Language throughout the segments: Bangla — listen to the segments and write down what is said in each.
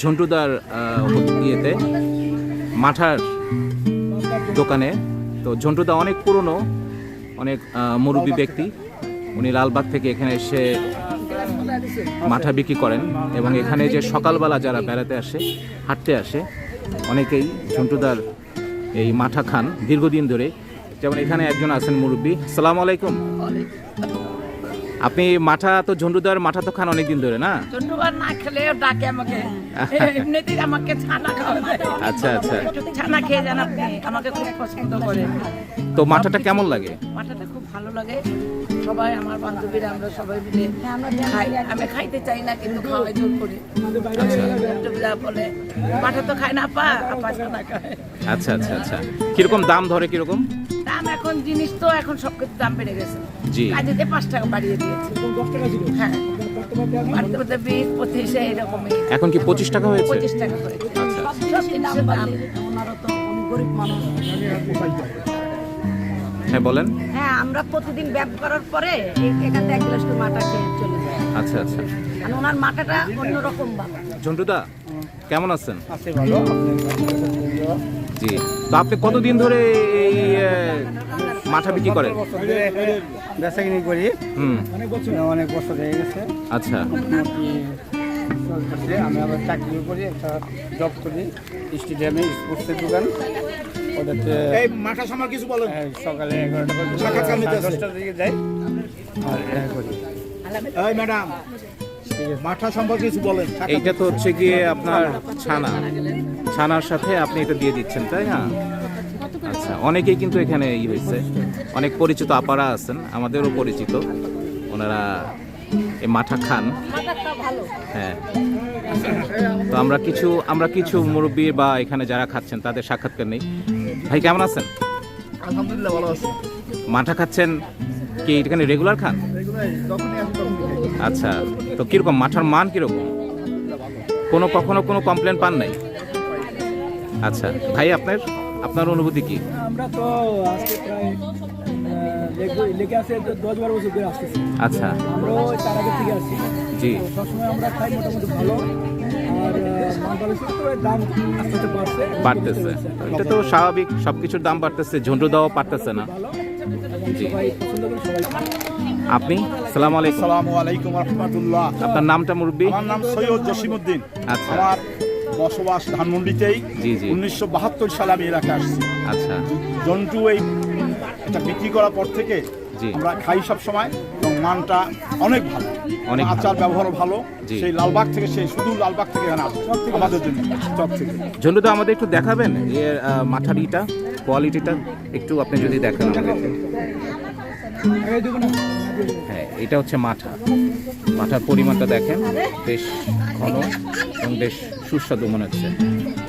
ঝন্টুদার ইয়েতে, মাঠার দোকানে। তো ঝন্টুদা অনেক পুরনো, অনেক মুরব্বী ব্যক্তি। উনি লালবাগ থেকে এখানে এসে মাঠা বিক্রি করেন এবং এখানে যে সকালবেলা যারা বেড়াতে আসে, হাঁটতে আসে, অনেকেই ঝন্টুদার এই মাঠা খান দীর্ঘদিন ধরে। যেমন এখানে একজন আছেন মুরব্বী। সালাম আলাইকুম। আপনি মাঠা তো ঝন্টুদার মাঠা তো খান অনেকদিন ধরে না? ধন্যবাদ না খেলেও ডাকে আমাকে। এমনিতেই আমাকে ছানা খাওয়া আচ্ছা আচ্ছা। ছানা খেয়ে যান আপনি আমাকে খুব পছন্দ করে। তো মাঠাটা কেমন লাগে? মাথাটা খুব ভালো লাগে। সবাই আমার বান্ধবীরা আমরা সবাই মিলে খাই। আমি খাইতে চাই না কিন্তু খাওয়াই জোর করে। বলে মাঠা তো খায় না আপা। আপা ছানা খায়। আচ্ছা আচ্ছা আচ্ছা। কীরকম দাম ধরে কীরকম? দাম এখন জিনিস তো এখন সব কিছু দাম বেড়ে গেছে। জি। কাজেতে পাঁচ টাকা বাড়িয়ে দিয়েছে। হ্যাঁ। বাড়তে বিশ পঁচিশে এরকমই এখন কি পঁচিশ টাকা হয়েছে? পঁচিশ টাকা করে আচ্ছা। সব জিনিসের দাম ওনারও তো গরিব মানুষ। হ্যাঁ বলেন। হ্যাঁ আমরা প্রতিদিন ব্যায়াম করার পরে এখান থেকে এক গ্লাস করে মাটা খেয়ে চলে যাই। আচ্ছা আচ্ছা। আর ওনার মাটাটা অন্যরকম ভালো ঝন্টুদা কেমন আছেন? আছে ভালো। জি। তো আপনি কতদিন ধরে এই মাঠা বিক্রি করেন? বেচা কিনি করি হুম। অনেক বছর হয়ে গেছে আচ্ছা। আমি আবার চাকরি করি একটা জব করি স্টেডিয়ামে স্পোর্টসের দোকান ওটাতে সামার কিছু বলেন। সকালে এগারোটা। দশটার দিকে যাই আর করি ম্যাডাম। মাঠা সম্পর্কে কিছু বলেন এইটা তো হচ্ছে গিয়ে আপনার ছানা। ছানার সাথে আপনি এটা দিয়ে দিচ্ছেন তাই না? আচ্ছা অনেকেই কিন্তু এখানে ই হয়েছে। অনেক পরিচিত আপারা আছেন আমাদেরও পরিচিত। ওনারা এই মাঠা খান। হ্যাঁ। তো আমরা কিছু আমরা কিছু মুরব্বী বা এখানে যারা খাচ্ছেন তাদের সাক্ষাৎকার নেই। ভাই কেমন আছেন? আলহামদুলিল্লাহ ভালো আছি। মাঠা খাচ্ছেন কি এখানে রেগুলার খান? আচ্ছা তো কীরকম? মাঠার মান কীরকম? কোনো কখনো কোনো কমপ্লেন পান নাই? আচ্ছা ভাই আপনার আপনার অনুভূতি কি? আমরা তো আজকে প্রায় লেগে- লেগে আছে দশ বারো বছর ধরে আসতেছি। আচ্ছা। আমরাও তার আগে থেকে আসছি। জি। সবসময় আমরা খাই মোটামুটি ভালো। বাড়তেছে। এটা তো স্বাভাবিক সব কিছুর দাম বাড়তেছে ঝন্টু দেওয়া পারতেছে না। জি। আপনি? সালাম আলাইকুম। আসসালামু আলাইকুম রহমতুল্লাহ। আপনার নামটা মুরব্বী? আমার নাম সৈয়দ জসিমউদ্দিন। আচ্ছা। আমার বসবাস ধানমন্ডিতেই। জি, জি। উনিশশো বাহাত্তর সালে আমি এলাকায় আসছি। আচ্ছা। জন্টু এই এটা বিক্রি করার পর থেকে জি। আমরা খাই সব সময় এবং মানটা অনেক ভালো। অনেক আচার ব্যবহারও ভালো। সেই লালবাগ থেকে সেই শুধু লালবাগ থেকে এখানে আসে আমাদের জন্য। চক থেকে। ঝন্টু দা আমাদের একটু দেখাবেন এর আহ, মাথার কোয়ালিটিটা? একটু আপনি যদি দেখেন না হ্যাঁ এটা হচ্ছে মাঠা। মাঠার পরিমাণটা দেখেন বেশ ঘন এবং বেশ সুস্বাদু মনে হচ্ছে।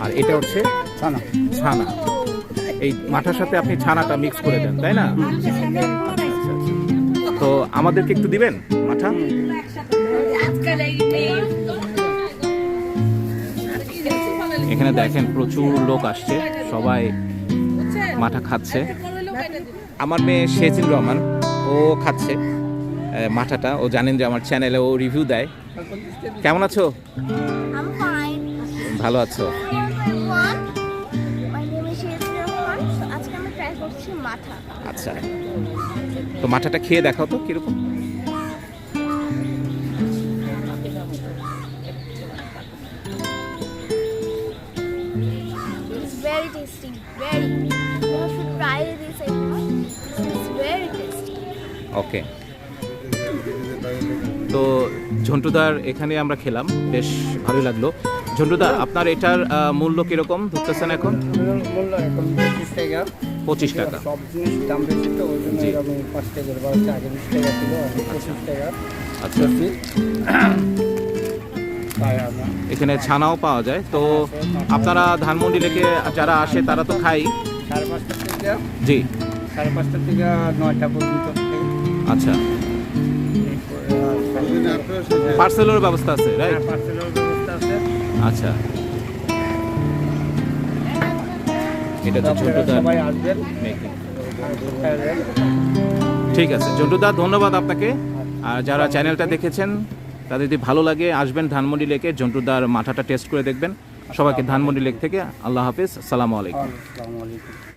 আর এটা হচ্ছে ছানা। ছানা। এই মাঠার সাথে আপনি ছানাটা মিক্স করে দেন তাই না। তো আমাদেরকে একটু দিবেন মাঠা? এখানে দেখেন প্রচুর লোক আসছে সবাই মাঠা খাচ্ছে। আমার মেয়ে শেজিল রহমান। ও খাচ্ছে মাঠাটা ও জানেন যে আমার চ্যানেলে ও রিভিউ দেয়। কেমন আছো? ভালো আছো? আচ্ছা। তো মাঠাটা খেয়ে দেখাও তো কীরকম? Very tasty. Very. ওকে তো ঝন্টুদার এখানে আমরা খেলাম বেশ ভালো লাগল। ঝন্টুদা আপনার এটার মূল্য কীরকম ধরতেছেন এখন? পঁচিশ টাকা। সব জিনিস দাম বেশি তো ওই জন্য জি। পাঁচ টাকা করে আগে বিশ টাকা ছিল পঁচিশ টাকা আচ্ছা। এখানে ছানাও পাওয়া যায়। তো আপনারা ধানমন্ডি লেকে যারা আসে তারা তো খাই। সাড়ে পাঁচটা থেকে জি। সাড়ে পাঁচটা থেকে নয়টা পর্যন্ত। আচ্ছা। পার্সেলের ব্যবস্থা আছে রাইট পার্সেলের ব্যবস্থা আছে। আচ্ছা। এটা তো সবাই আসবেন ঠিক আছে জন্টুদা ধন্যবাদ আপনাকে। আর যারা চ্যানেলটা দেখেছেন তাদের যদি ভালো লাগে আসবেন ধানমন্ডি লেকে জন্টুদার মাথাটা টেস্ট করে দেখবেন। সবাইকে ধানমন্ডি লেক থেকে আল্লাহ হাফিজ আসসালামু আলাইকুম।